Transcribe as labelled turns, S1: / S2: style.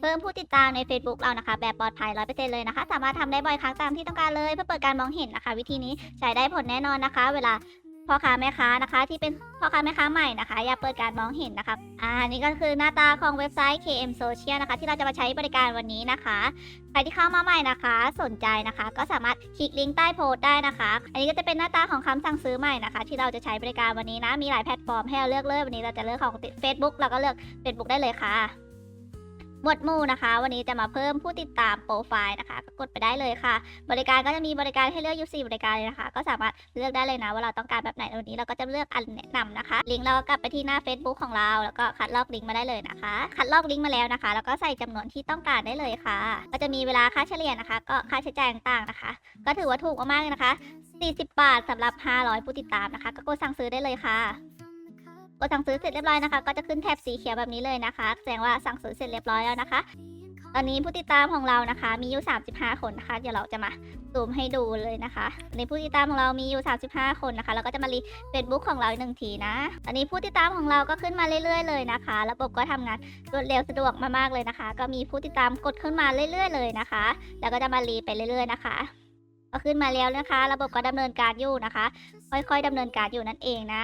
S1: เพิ่มผู้ติดตามใน Facebook เรานะคะ แบบปลอดภัย100%เปเลยนะคะ สามารถทำได้บ่อยครั้งตามที่ต้องการเลย เพื่อเปิดการมองเห็นนะคะ วิธีนี้ใช้ได้ผลแน่นอนนะคะ เวลาพ่อค้าแม่ค้านะคะ ที่เป็นพ่อค้าแม่ค้าใหม่นะคะ อย่าเปิดการมองเห็นนะคะอ่านี่ก็คือหน้าตาของเว็บไซต์ KM Social นะคะ ที่เราจะมาใช้บริการวันนี้นะคะใครที่เข้ามาใหม่นะคะ สนใจนะคะ ก็สามารถคลิกลิงก์ใต้โพสต์ได้นะคะ อันนี้ก็จะเป็นหน้าตาของคำสั่งซื้อใหม่นะคะ ที่เราจะใช้บริการวันนี้นะมีหลายแพลตฟอร์มให้เราเลือกเลยวันนี้เราจะเลือกของ Facebook เราก็เลือก Facebook ได้เลยค่ะ หมวดหมู่นะคะ วันนี้จะมาเพิ่มผู้ติดตามโปรไฟล์นะคะก็กดไปได้เลยค่ะ บริการก็จะมีบริการให้เลือกอยู่4บริการเลยนะคะ ก็สามารถเลือกได้เลยนะว่าเราต้องการแบบไหนวันนี้เราก็จะเลือกอันแนะนำนะคะ ลิงก์เราก็กลับไปที่หน้า Facebook ของเรา แล้วก็คัดลอกลิงก์มาได้เลยนะคะ คัดลอกลิงก์มาแล้วนะคะ แล้วก็ใส่จำนวนที่ต้องการได้เลยค่ะ ก็จะมีเวลาค่าเฉลี่ยนะคะ ก็ค่าใช้จ่ายต่างๆนะคะ ก็ถือว่าถูกมากๆเลยนะคะ40 บาทสำหรับ 500 ผู้ติดตามนะคะ ก็กดสั่งซื้อได้เลยค่ะ ดสั่งซื้อเสร็จเรียบร้อยนะคะ ก็จะขึ้นแถบสีเขียวแบบนี้เลยนะคะ แสดงว่าสั่งซื้อเสร็จเรียบร้อยแล้วนะคะ ตอนนี้ผู้ติดตามของเรานะคะ มีอยู่ 35 คนนะคะ เดี๋ยวเราจะมาซูมให้ดูเลยนะคะตอนนี้ผู้ติดตามของเรามีอยู่ 35 คนนะคะ แล้วก็จะมารีเฟซบุ๊กของเราอีกหนึ่งทีนะ ตอนนี้ผู้ติดตามของเราก็ขึ้นมาเรื่อย ๆ เลยนะคะ ระบบก็ทำงานรวดเร็วสะดวกมากๆเลยนะคะ ก็มีผู้ติดตามกดขึ้นมาเรื่อย ๆ เลยนะคะ แล้วก็จะมารีไปเรื่อย ๆ นะคะก็ขึ้นมาแล้วนะคะ ระบบก็ดำเนินการอยู่นะคะ ค่อยๆดำเนินการอยู่นั่นเองนะ